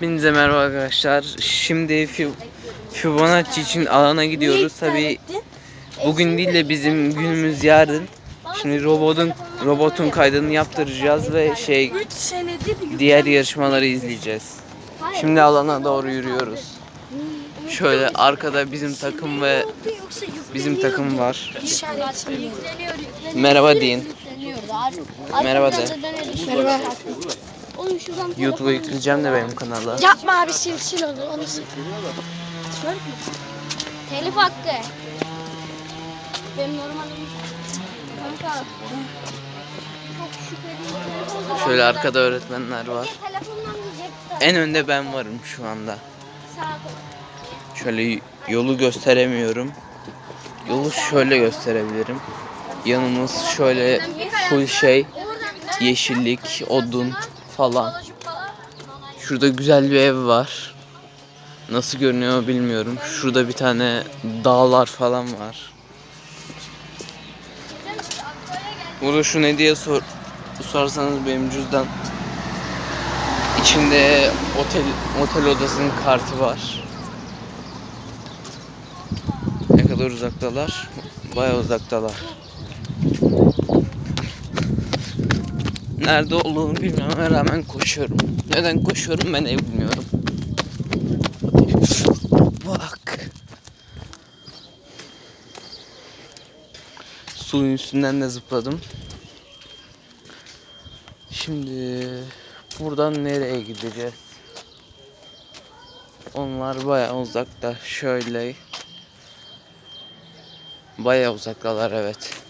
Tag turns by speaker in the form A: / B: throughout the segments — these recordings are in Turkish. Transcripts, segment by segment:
A: Hepinize merhaba arkadaşlar. Şimdi Fi- Fibonacci için alana gidiyoruz. Tabi bugün değil de bizim günümüz yarın. Şimdi robotun robotun kaydını yaptıracağız ve şey
B: 3 senedir
A: diğer yarışmaları izleyeceğiz. Şimdi alana doğru yürüyoruz. Şöyle arkada bizim takım ve bizim takım var. Merhaba deyin. Merhaba de.
B: Merhaba.
C: Oğlum şuradan
A: YouTube'a yükleyeceğim de benim kanala.
B: Yapma abi sil sil onu. Onu sil.
C: telif hakkı. Benim normalim kanka.
A: Şöyle arkada öğretmenler var. En önde ben varım şu anda. Şöyle yolu gösteremiyorum. Yolu şöyle gösterebilirim. Yanımız şöyle full şey, yeşillik, odun falan. Şurada güzel bir ev var. Nasıl görünüyor bilmiyorum. Şurada bir tane dağlar falan var. Burada şu ne diye sor sorarsanız benim cüzdan. İçinde otel otel odasının kartı var. Ne kadar uzaktalar? Bayağı uzaktalar. Nerede olduğunu bilmeme rağmen koşuyorum. Neden koşuyorum ben de bilmiyorum. Bak. Suyun üstünden de zıpladım. Şimdi buradan nereye gideceğiz? Onlar bayağı uzakta. Şöyle. Bayağı uzaktalar evet.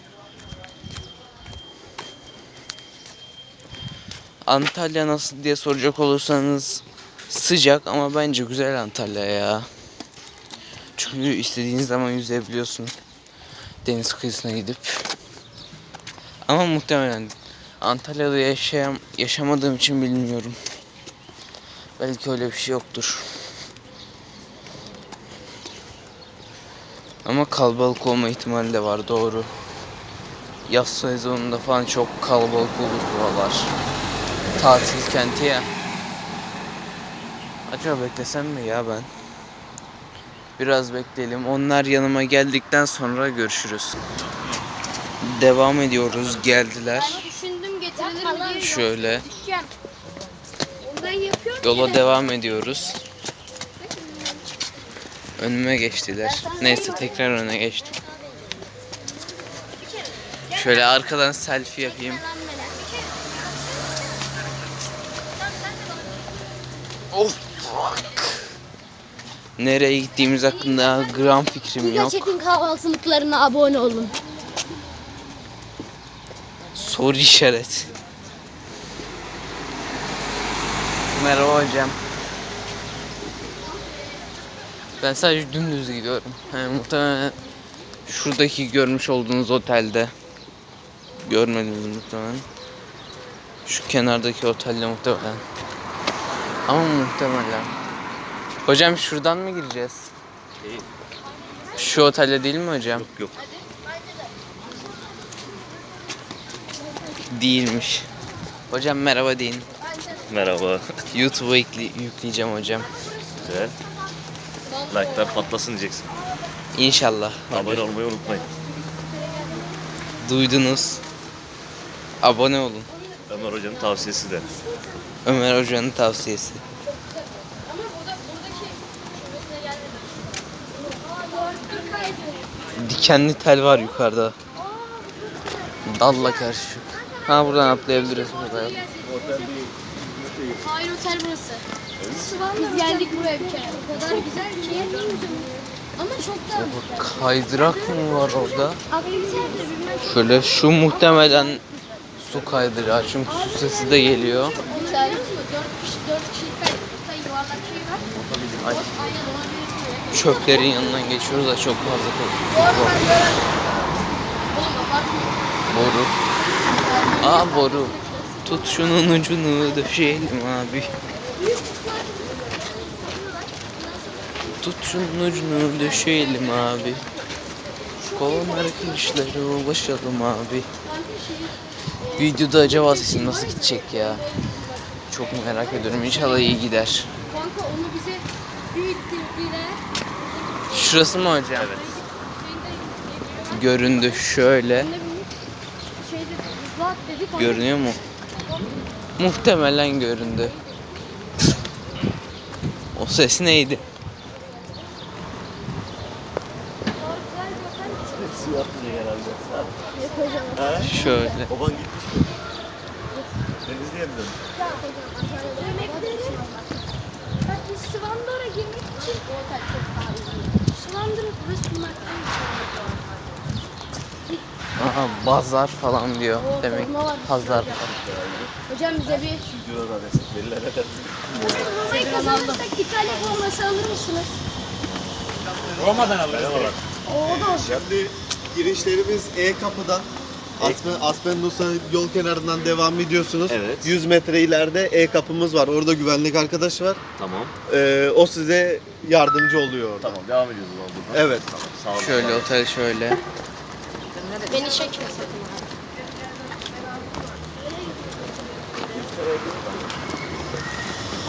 A: Antalya nasıl diye soracak olursanız sıcak ama bence güzel Antalya ya. Çünkü istediğiniz zaman yüzebiliyorsun. Deniz kıyısına gidip. Ama muhtemelen Antalya'da yaşayam yaşamadığım için bilmiyorum. Belki öyle bir şey yoktur. Ama kalabalık olma ihtimali de var doğru. Yaz sezonunda falan çok kalabalık olur buralar. Tatil kenti ya. Acaba beklesem mi ya ben? Biraz bekleyelim. Onlar yanıma geldikten sonra görüşürüz. Devam ediyoruz. Geldiler.
C: Ben düşündüm getirilir mi diye.
A: Şöyle.
C: Ben yapıyorum.
A: yola devam ediyoruz. Önüme geçtiler. Neyse tekrar öne geçtim. Şöyle arkadan selfie yapayım. Of fuck. Nereye gittiğimiz hakkında gram fikrim yok.
C: Çetin kahvaltılıklarına abone olun.
A: Soru işaret. Merhaba hocam. Ben sadece dümdüz gidiyorum. Yani muhtemelen şuradaki görmüş olduğunuz otelde görmediniz muhtemelen. Şu kenardaki otelde muhtemelen. Ama muhtemelen. Hocam şuradan mı gireceğiz? Şu otelde değil mi hocam?
D: Yok.
A: Değilmiş. Hocam merhaba deyin.
D: Merhaba.
A: YouTube'a yükle- yükleyeceğim hocam.
D: Güzel. Like'lar patlasın diyeceksin.
A: İnşallah.
D: Abone olmayı unutmayın.
A: Duydunuz. Abone olun.
D: Ömer Hoca'nın tavsiyesi de.
A: Ömer Hoca'nın tavsiyesi. Dikenli tel var yukarıda. Dalla karışık. Ha buradan atlayabiliriz burada.
C: Hayır otel burası. Biz geldik buraya bir kere. O kadar güzel ki. Ama çok da
A: Kaydırak mı var orada? Şöyle şu muhtemelen su kaydırağı çünkü su sesi de geliyor. Çöplerin yanından geçiyoruz da çok fazla.
C: Oğlum abartma.
A: Boru. Aa boru. Tut şunun ucunu döşeyelim abi. Tut şunun ucunu döşeyelim abi. Şu kolonları kılıçlara ulaşalım abi. Videoda acaba sesim nasıl gidecek ya? Çok merak ediyorum. İnşallah iyi gider.
C: Kanka onu bize büyüttürdüler.
A: Şurası mı hocam?
D: Evet.
A: Göründü şöyle.
C: Ama-
A: Görünüyor mu? Muhtemelen göründü. O ses neydi?
D: Siyah diye herhalde.
A: Şöyle.
D: Baban gitmiş mi? Denizli'ye mi döndü?
C: Yemekleri. Bak biz Sıvandor'a girmek için o otel çok pahalı. Sıvandor'a burası bulmaktan
A: Aha bazar falan diyor.
C: Oo,
A: Demek pazar.
C: Hocam bize bir
D: Stüdyoda da desek verirler eder.
C: Burayı kazanırsak İtalya forması alır mısınız?
D: Merhabalar.
C: O da.
E: Şimdi girişlerimiz E kapıdan Aspen, Aspendos'a yol kenarından devam ediyorsunuz.
D: Evet.
E: 100 metre ileride E kapımız var. Orada güvenlik arkadaş var.
D: Tamam.
E: Ee, o size yardımcı oluyor orada.
D: Tamam devam ediyoruz o zaman.
E: Evet.
D: Tamam sağ olun.
A: Şöyle otel şöyle.
C: Beni çekme sakın abi.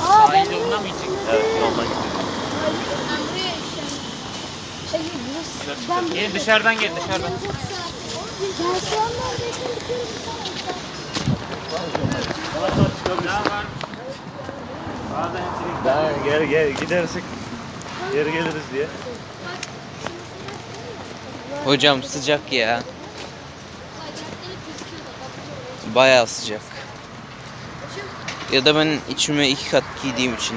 C: Aa ben
D: Evet yoldan gidiyoruz.
C: ben buraya işte. Şey, burası. Ben
F: Gel dışarıdan gel dışarıdan.
C: Neredeyse
D: Ben gel gel gidersek geri geliriz diye.
A: Hocam sıcak ya. Bayağı sıcak. Ya da ben içime iki kat giydiğim için.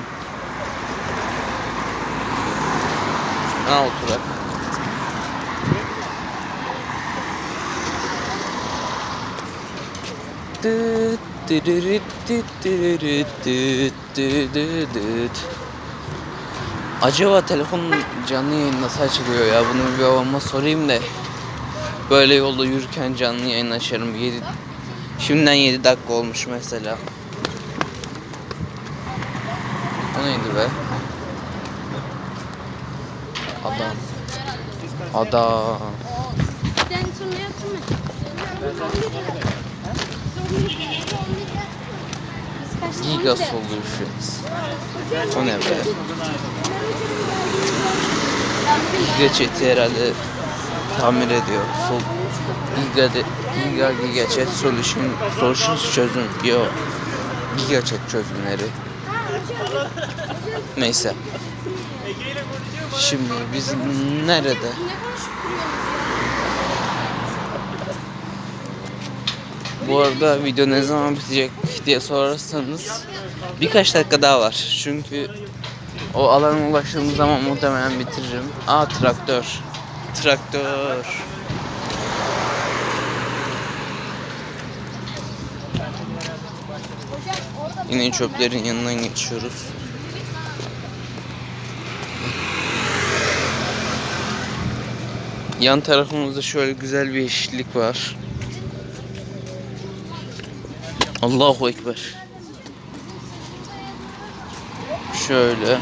A: Ha oturak. Acaba telefon canlı yayın nasıl açılıyor ya? Bunu bir babama sorayım da. Böyle yolda yürürken canlı yayın açarım. 7 Şimdiden 7 dakika olmuş mesela. O neydi be? Adam. Adam.
C: Ben sonra yatayım mı?
A: Giga Solutions. O ne be? Giga chat'i herhalde tamir ediyor. Sol Giga de, Giga Giga chat solution solutions çözüm. Yo. Giga chat çözümleri. Neyse. Şimdi biz nerede? Bu arada video ne zaman bitecek diye sorarsanız birkaç dakika daha var. Çünkü o alana ulaştığımız zaman muhtemelen bitiririm. Aa traktör. Traktör. Yine çöplerin yanından geçiyoruz. Yan tarafımızda şöyle güzel bir yeşillik var. Allahu Ekber. Şöyle.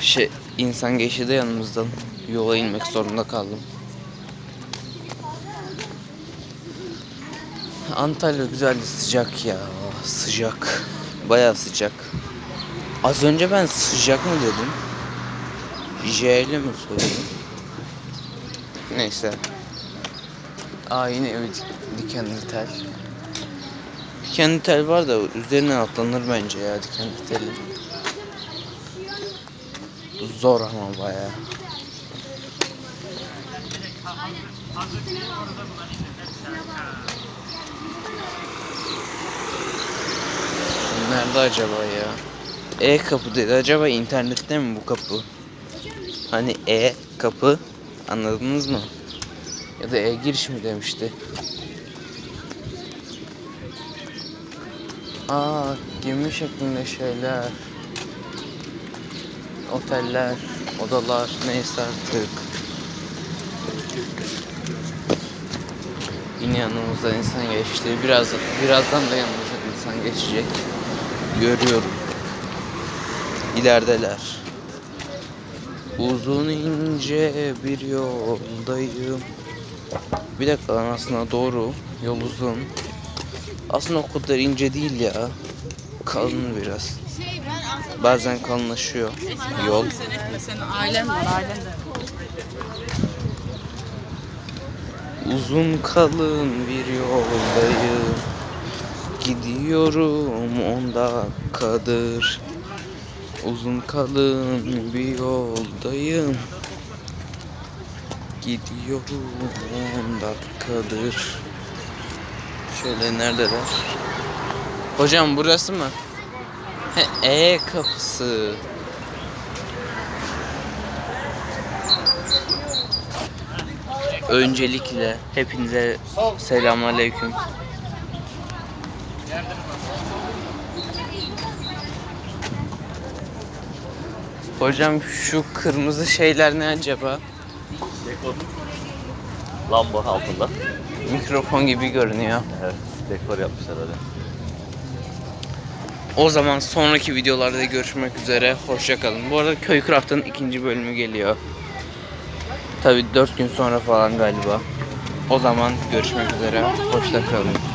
A: Şey, insan geçti de yanımızdan. Yola inmek zorunda kaldım. Antalya güzel sıcak ya. Sıcak. Bayağı sıcak. Az önce ben sıcak mı dedim? J mi söyledim? Neyse. Aa yine ev dik- dikenli tel. Dikenli tel var da üzerine atlanır bence ya dikenli telin. Zor ama baya. Nerede acaba ya? E kapı dedi. Acaba internette mi bu kapı? Hani E kapı anladınız mı? Ya da E giriş mi demişti? Aa gemi şeklinde şeyler. Oteller, odalar neyse artık. Yine yanımızdan insan geçti. Biraz birazdan da yanımızdan insan geçecek. Görüyorum. İlerideler. Uzun ince bir yoldayım. Bir dakika lan aslında doğru. Yol uzun. Aslında o kadar ince değil ya. Kalın biraz. Bazen kalınlaşıyor yol. Uzun kalın bir yoldayım Gidiyorum on dakikadır Uzun kalın bir yoldayım Gidiyorum on dakikadır Şöyle neredeler? Hocam burası mı? He, E kapısı. Öncelikle hepinize selamünaleyküm. Hocam şu kırmızı şeyler ne acaba?
D: Dekor. Lamba altında.
A: Mikrofon gibi görünüyor.
D: Evet. Dekor yapmışlar öyle.
A: O zaman sonraki videolarda görüşmek üzere. Hoşçakalın. Bu arada Köy Craft'ın ikinci bölümü geliyor. Tabi 4 gün sonra falan galiba. O zaman görüşmek üzere. Hoşça kalın.